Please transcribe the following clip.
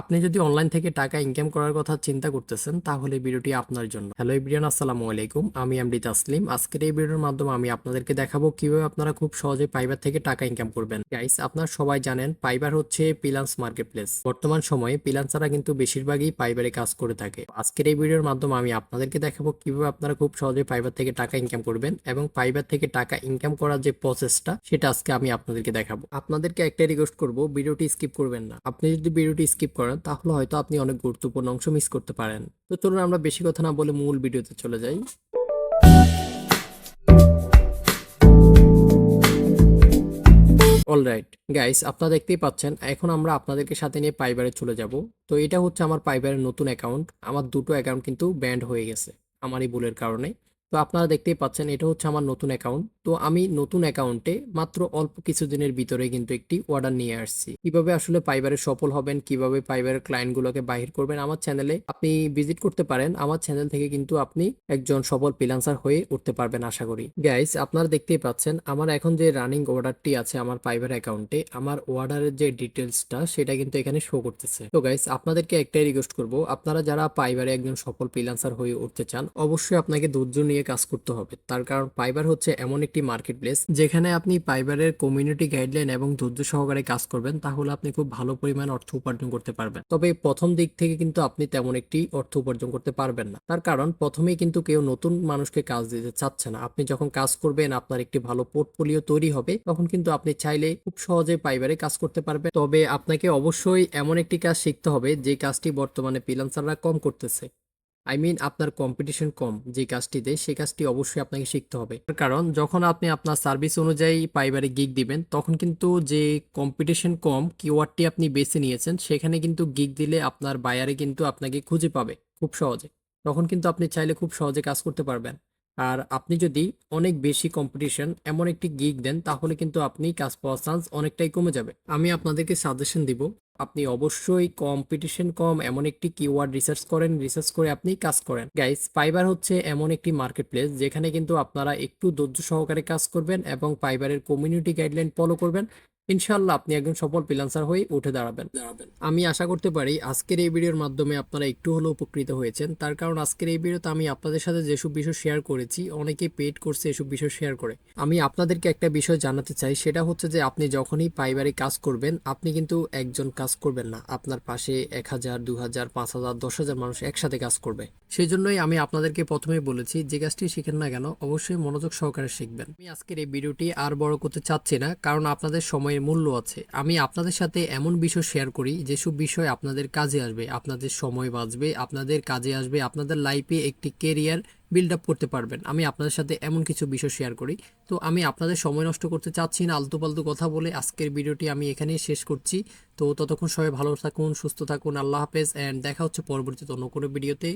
আপনি যদি অনলাইন থেকে টাকা ইনকাম করার কথা চিন্তা করতেছেন, তাহলে ভিডিওটি আপনার জন্য। হ্যালো ইব্রিয়ান আসসালামু আলাইকুম। আমি এমডি তাসলিম আজকের এই ভিডিওর মাধ্যমে আমি আপনাদেরকে দেখাবো কীভাবে আপনারা খুব সহজে পাইবার থেকে টাকা ইনকাম করবেন। গাইস আপনারা সবাই জানেন পাইবার হচ্ছে পিলান্স মার্কেটপ্লেস বর্তমান সময়ে পিলান্সাররা কিন্তু বেশিরভাগই পাইবারে কাজ করে থাকে। আজকের এই ভিডিওর মাধ্যমে আমি আপনাদেরকে দেখাবো কীভাবে আপনারা খুব সহজে পাইবার থেকে টাকা ইনকাম করবেন এবং পাইবার থেকে টাকা ইনকাম করার যে প্রসেসটা সেটা আজকে আমি আপনাদেরকে দেখাবো। আপনাদেরকে একটা রিকোয়েস্ট করব, ভিডিওটি স্কিপ করবেন না। আপনি যদি ভিডিওটি স্কিপ করেন তাহলে হয়তো আপনি অনেক গুরুত্বপূর্ণ অংশ মিস করতে পারেন। তো চলুন আমরা বেশি কথা না বলে মূল ভিডিওতে চলে যাই। অলরাইট, গাইস, আপনারা দেখতেই পাচ্ছেন, এখন আমরা আপনাদেরকে সাথে নিয়ে পাইবারে চলে যাব। তো এটা হচ্ছে আমার পাইবারের নতুন অ্যাকাউন্ট। আমার দুটো অ্যাকাউন্ট কিন্তু ব্যান্ড হয়ে গেছে, আমারই ভুলের কারণে। তো আপনারা দেখতেই পাচ্ছেন এটা হচ্ছে আমার নতুন অ্যাকাউন্ট তো আমি নতুন অ্যাকাউন্টে মাত্র অল্প কিছুদিনের ভিতরে কিন্তু একটি অর্ডার নিয়ে আসছি। কীভাবে আসলে পাইবারে সফল হবেন, কীভাবে পাইবারের ক্লায়েন্টগুলোকে বাহির করবেন, আমার চ্যানেলে আপনি ভিজিট করতে পারেন। আমার চ্যানেল থেকে কিন্তু আপনি একজন সফল ফ্রিল্যান্সার হয়ে উঠতে পারবেন, আশা করি। গাইস আপনারা দেখতেই পাচ্ছেন আমার এখন যে রানিং অর্ডারটি আছে আমার পাইবার অ্যাকাউন্টে আমার অর্ডারের যে ডিটেলসটা সেটা কিন্তু এখানে শো করতেছে। তো গাইস আপনাদেরকে একটাই রিকোয়েস্ট করব, আপনারা যারা পাইবারে একজন সফল ফ্রিল্যান্সার হয়ে উঠতে চান, অবশ্যই আপনাকে ধৈর্য নিয়ে কাজ করতে হবে। তার কারণ পাইবার হচ্ছে এমন একটি মার্কেট প্লেস যেখানে আপনি পাইবারের কমিউনিটি গাইডলাইন এবং ধৈর্য সহকারে কাজ করবেন, তাহলে আপনি খুব ভালো পরিমাণ অর্থ উপার্জন করতে পারবেন। তবে প্রথম দিক থেকে কিন্তু আপনি তেমন একটি অর্থ উপার্জন করতে পারবেন না। তার কারণ প্রথমেই কিন্তু কেউ নতুন মানুষকে কাজ দিতে চাচ্ছে না। আপনি যখন কাজ করবেন, আপনার একটি ভালো পোর্টফোলিও তৈরি হবে, তখন কিন্তু আপনি চাইলে খুব সহজে পাইবারে কাজ করতে পারবেন। তবে আপনাকে অবশ্যই এমন একটি কাজ শিখতে হবে যে কাজটি বর্তমানে ফ্রিল্যান্সাররা কম করতেছে। আই মিন আপনার কম্পিটিশন কম, যে কাজটিতে সেই কাজটি অবশ্যই আপনাকে শিখতে হবে। কারণ, যখন আপনি আপনার সার্ভিস অনুযায়ী পাইবারে গিগ দিবেন, তখন কিন্তু যে কম্পিটিশন কম কিওয়ার্ডটি আপনি বেছে নিয়েছেন, সেখানে কিন্তু গিগ দিলে আপনার বায়ারে কিন্তু আপনাকে খুঁজে পাবে খুব সহজে। তখন কিন্তু আপনি চাইলে খুব সহজে কাজ করতে পারবেন। আর আপনি যদি অনেক বেশি কম্পিটিশন এমন একটি গিগ দেন, তাহলে কিন্তু আপনি কাজ পাওয়ার চান্স অনেকটাই কমে যাবে। আমি আপনাদেরকে সাজেশন দিব আপনি অবশ্যই কম্পিটিশন কম, এমন একটি কিওয়ার্ড রিসার্চ করেন রিসার্চ করে আপনি কাজ করেন। গাইস ফাইবার হচ্ছে এমন একটি মার্কেট প্লেস যেখানে কিন্তু আপনারা একটু ধৈর্য সহকারে কাজ করবেন এবং ফাইবারের কমিউনিটি গাইডলাইন ফলো করবেন। ইনশাল্লাহ আপনি একজন সফল ফ্রিল্যান্সার হয়ে উঠে দাঁড়াবেন। দাঁড়াবেন আমি আশা করতে পারি আজকের এই ভিডিওর মাধ্যমে আপনারা একটু হলেও উপকৃত হয়েছেন। তার কারণ আজকের এই ভিডিওতে আমি আপনাদের সাথে যেসব বিষয় শেয়ার করেছি অনেকে পেড করছে এসব বিষয় শেয়ার করে। আমি আপনাদেরকে একটা বিষয় জানাতে চাই, সেটা হচ্ছে যে আপনি যখনই পাইবারে কাজ করবেন, আপনি কিন্তু একজন কাজ করবেন না। আপনার পাশে এক হাজার দু হাজার পাঁচ হাজার, দশ হাজার মানুষ একসাথে কাজ করবে। সেই জন্যই আমি আপনাদেরকে প্রথমেই বলেছি, যে কাজটি শিখেন না কেন, অবশ্যই মনোযোগ সহকারে শিখবেন। আমি আজকের এই ভিডিওটি আর বড় করতে চাচ্ছি না, কারণ আপনাদের সময়ের মূল্য আছে। আমি আপনাদের সাথে এমন বিষয় শেয়ার করি যেসব বিষয় আপনাদের কাজে আসবে, আপনাদের সময় বাঁচবে, আপনাদের কাজে আসবে, আপনাদের লাইফে একটি কেরিয়ার বিল্ড আপ করতে পারবেন। আমি আপনাদের সাথে এমন কিছু বিষয় শেয়ার করি। তো আমি আপনাদের সময় নষ্ট করতে চাচ্ছি না আলতু পালতু কথা বলে আজকের ভিডিওটি আমি এখানেই শেষ করছি। তো ততক্ষণ সবাই ভালো থাকুন, সুস্থ থাকুন, আল্লাহ হাফেজ অ্যান্ড দেখা হচ্ছে পরবর্তীতে অন্য কোনো ভিডিওতে।